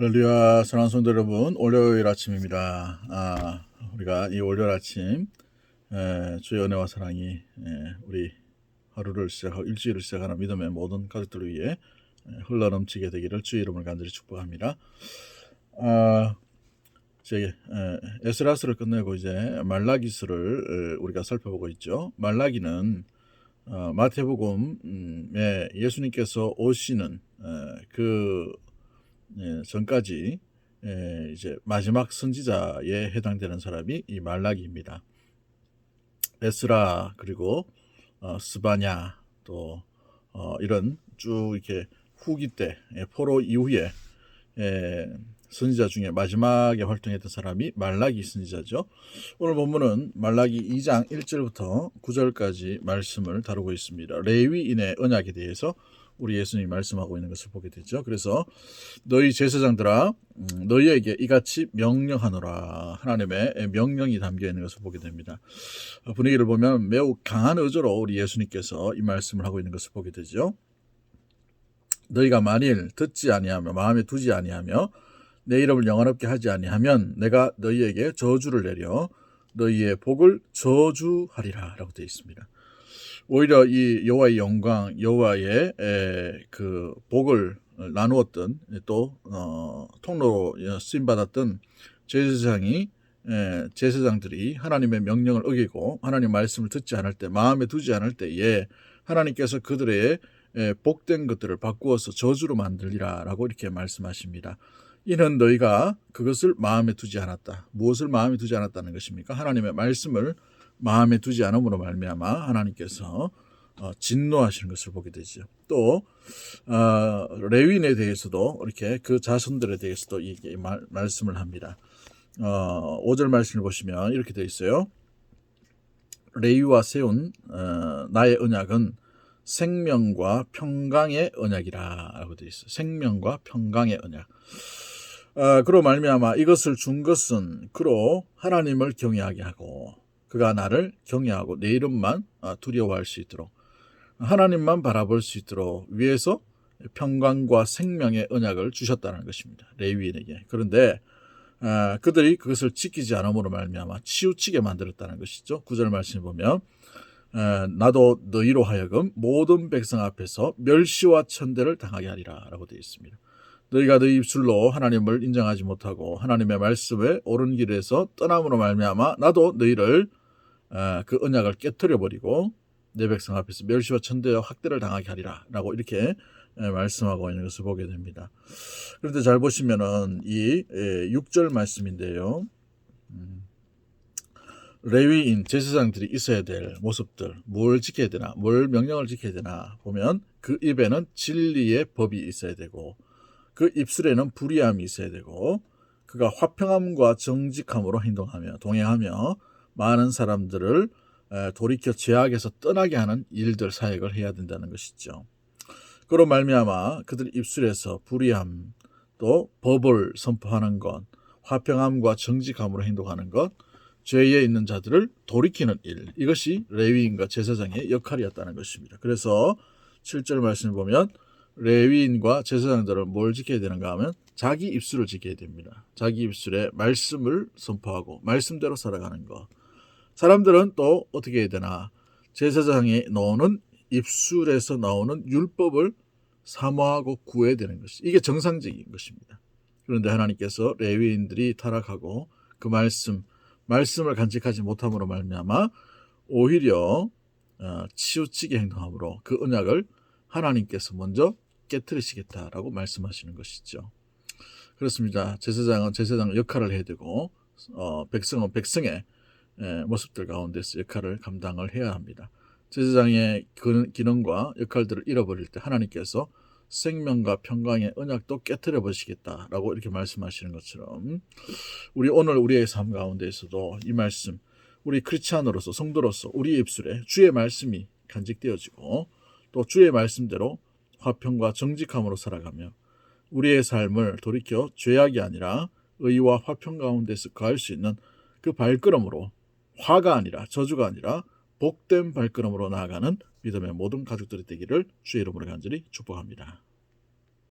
할렐루야 사랑하는 성도 여러분 월요일 아침입니다. 아, 우리가 이 월요일 아침 에, 주의 은혜와 사랑이 에, 우리 하루를 시작하고 일주일을 시작하는 믿음의 모든 가족들을 위해 에, 흘러 넘치게 되기를 주의 이름을 간절히 축복합니다. 아, 이제 에, 에스라스를 끝내고 이제 말라기스를 에, 우리가 살펴보고 있죠. 말라기는 어, 마태복음에 예수님께서 오시는 에, 그 예, 전까지 예, 이제 마지막 선지자에 해당되는 사람이 이 말라기입니다. 에스라 그리고 어, 스바냐 또 어, 이런 쭉 이렇게 후기 때 예, 포로 이후에 예, 선지자 중에 마지막에 활동했던 사람이 말라기 선지자죠. 오늘 본문은 말라기 2장 1절부터 9절까지 말씀을 다루고 있습니다. 레위인의 언약에 대해서 우리 예수님이 말씀하고 있는 것을 보게 되죠. 그래서 너희 제사장들아 음, 너희에게 이같이 명령하노라 하나님의 명령이 담겨 있는 것을 보게 됩니다. 어, 분위기를 보면 매우 강한 의조로 우리 예수님께서 이 말씀을 하고 있는 것을 보게 되죠. 너희가 만일 듣지 아니하며 마음에 두지 아니하며 내 이름을 영원롭게 하지 아니하면 내가 너희에게 저주를 내려 너희의 복을 저주하리라라고 되어 있습니다. 오히려 이 여호와의 영광, 여호와의 그 복을 나누었던 또 어, 통로로 쓰임 받았던 제사장이 에, 제사장들이 하나님의 명령을 어기고 하나님 말씀을 듣지 않을 때 마음에 두지 않을 때에 하나님께서 그들의 에, 복된 것들을 바꾸어서 저주로 만들리라라고 이렇게 말씀하십니다. 이는 너희가 그것을 마음에 두지 않았다. 무엇을 마음에 두지 않았다는 것입니까? 하나님의 말씀을 마음에 두지 않음으로 말미암아 하나님께서 어, 진노하시는 것을 보게 되죠. 또 어, 레윈에 대해서도 이렇게 그 자손들에 대해서도 말, 말씀을 합니다. 어, 5절 말씀을 보시면 이렇게 되어 있어요. 레위와 세운 어, 나의 언약은 생명과 평강의 언약이라라고 되어 있어요. 생명과 평강의 언약. 어, 그로 말미암아 이것을 준 것은 그로 하나님을 경외하게 하고 그가 나를 경외하고 내 이름만 아, 두려워할 수 있도록 하나님만 바라볼 수 있도록 위에서 평강과 생명의 언약을 주셨다는 것입니다. 레위인에게. 그런데 아, 그들이 그것을 지키지 않음으로 말미암아 치우치게 만들었다는 것이죠. 구절 말씀을 보면 아, 나도 너희로 하여금 모든 백성 앞에서 멸시와 천대를 당하게 하리라라고 되어 있습니다. 너희가 너희 입술로 하나님을 인정하지 못하고 하나님의 말씀에 옳은 길에서 떠남으로 말미암아 나도 너희를 아, 그 언약을 깨뜨려 버리고 내 백성 앞에서 멸시와 천대와 학대를 당하게 하리라라고 이렇게 말씀하고 있는 것을 보게 됩니다. 그런데 잘 보시면은 이 6절 말씀인데요. 음, 레위인 제사장들이 있어야 될 모습들, 뭘 지켜야 되나, 뭘 명령을 지켜야 되나 보면 그 입에는 진리의 법이 있어야 되고 그 입술에는 불의함이 있어야 되고 그가 화평함과 정직함으로 행동하며 동행하며 많은 사람들을 돌이켜 죄악에서 떠나게 하는 일들 사역을 해야 된다는 것이죠. 그로 말미암아 그들 입술에서 불의함 또 법을 선포하는 것, 화평함과 정직함으로 행동하는 것, 죄에 있는 자들을 돌이키는 일 이것이 레위인과 제사장의 역할이었다는 것입니다. 그래서 7절 말씀을 보면 레위인과 제사장들은 뭘 지켜야 되는가 하면 자기 입술을 지켜야 됩니다. 자기 입술에 말씀을 선포하고 말씀대로 살아가는 것. 사람들은 또 어떻게 해야 되나? 제사장이 나오는 입술에서 나오는 율법을 사모하고 구해야 되는 것이 이게 정상적인 것입니다. 그런데 하나님께서 레위인들이 타락하고 그 말씀 말씀을 간직하지 못함으로 말미암아 오히려 어, 치우치게 행동함으로 그 언약을 하나님께서 먼저 깨뜨리시겠다라고 말씀하시는 것이죠. 그렇습니다. 제사장은 제사장 역할을 해야 되고 어, 백성은 백성의 예, 모습들 가운데서 역할을 감당을 해야 합니다. 제사장의 기능과 역할들을 잃어버릴 때 하나님께서 생명과 평강의 언약도 깨뜨려 버리시겠다라고 이렇게 말씀하시는 것처럼 우리 오늘 우리의 삶 가운데에서도 이 말씀 우리 크리스찬으로서 성도로서 우리의 입술에 주의 말씀이 간직되어지고 또 주의 말씀대로 화평과 정직함으로 살아가며 우리의 삶을 돌이켜 죄악이 아니라 의와 화평 가운데서 거할 수 있는 그 발걸음으로 화가 아니라 저주가 아니라 복된 발걸음으로 나아가는 믿음의 모든 가족들이 되기를 주의 이름으로 간절히 축복합니다.